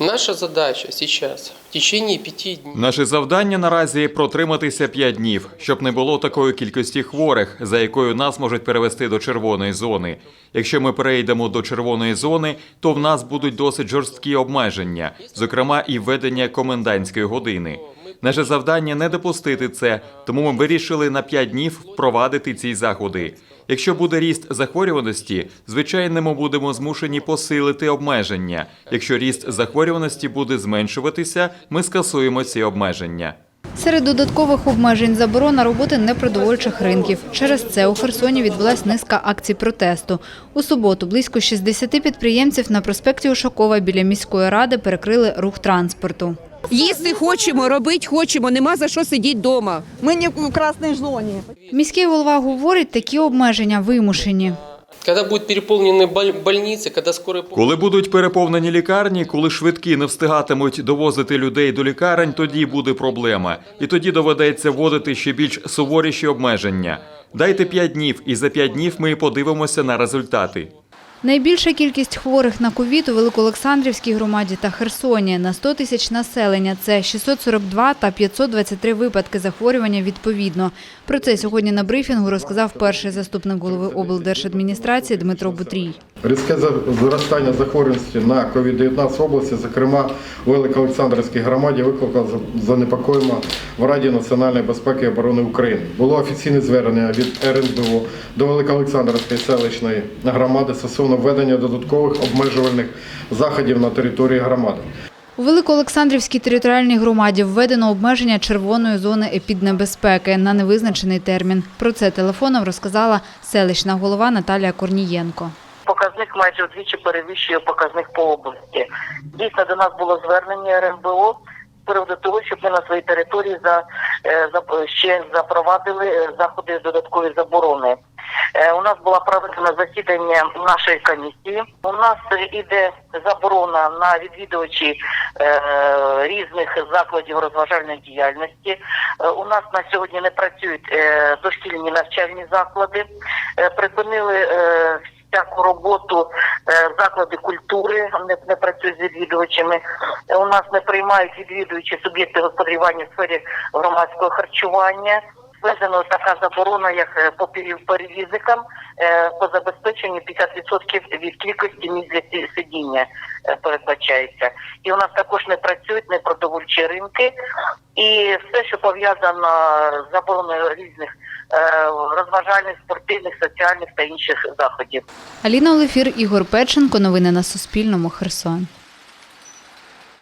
Наша задача сейчас в течение пяти днів. Наше завдання наразі протриматися п'ять днів, щоб не було такої кількості хворих, за якою нас можуть перевести до червоної зони. Якщо ми перейдемо до червоної зони, то в нас будуть досить жорсткі обмеження, зокрема і введення комендантської години. Наше завдання не допустити це, тому ми вирішили на 5 днів впровадити ці заходи. Якщо буде ріст захворюваності, звичайно, ми будемо змушені посилити обмеження. Якщо ріст захворюваності буде зменшуватися, ми скасуємо ці обмеження. Серед додаткових обмежень заборона роботи непродовольчих ринків. Через це у Херсоні відбулась низка акцій протесту. У суботу близько 60 підприємців на проспекті Ушакова біля міської ради перекрили рух транспорту. Їсти хочемо, робити хочемо, нема за що сидіти вдома. Мы не в красной зоне. Міський голова говорить, такі обмеження вимушені. Когда будут переполнены боль- больницы, когда скорая помощь... Коли будуть переповнені лікарні, коли швидкі не встигатимуть довозити людей до лікарень, тоді буде проблема. І тоді доведеться вводити ще більш суворіші обмеження. Дайте 5 днів, і за 5 днів ми подивимося на результати. Найбільша кількість хворих на ковід у Великоолександрівській громаді та Херсоні на 100 тисяч населення. Це 642 та 523 випадки захворювання відповідно. Про це сьогодні на брифінгу розказав перший заступник голови облдержадміністрації Дмитро Бутрій. Різке зростання захворюваності на COVID-19 в області, зокрема у Великоолександрівській громаді, викликало за- занепокоєння в Раді національної безпеки і оборони України. Було офіційне звернення від РНБО до Великоолександрівської селищної громади стосовно введення додаткових обмежувальних заходів на території громади. У Великоолександрівській територіальній громаді введено обмеження червоної зони епіднебезпеки на невизначений термін. Про це телефоном розказала селищна голова Наталія Корнієнко. Показник майже вдвічі перевищує показник по області. Дійсно, до нас було звернення РНБО з приводу того, щоб ми на своїй території за, е, за- ще запровадили е, заходи додаткові заборони. Е, У нас було проведено засідання нашої комісії. У нас іде заборона на відвідувачі різних закладів розважальної діяльності. У нас на сьогодні не працюють дошкільні навчальні заклади. Припинили е, всяку роботу е, заклади культури, не, не працюють з відвідувачами. Е, У нас не приймають відвідувачі суб'єкти господарювання в сфері громадського харчування. Введено така заборона, як попірів по перевізникам е, по забезпеченню 50% від кількості місць для сидіння е, передбачається. І у нас також не працюють непродовольчі ринки, і все, що пов'язано з забороною різних е, розважальних, спортивних, соціальних та інших заходів. Аліна Олефір, Ігор Печенко. Новини на Суспільному. Херсон.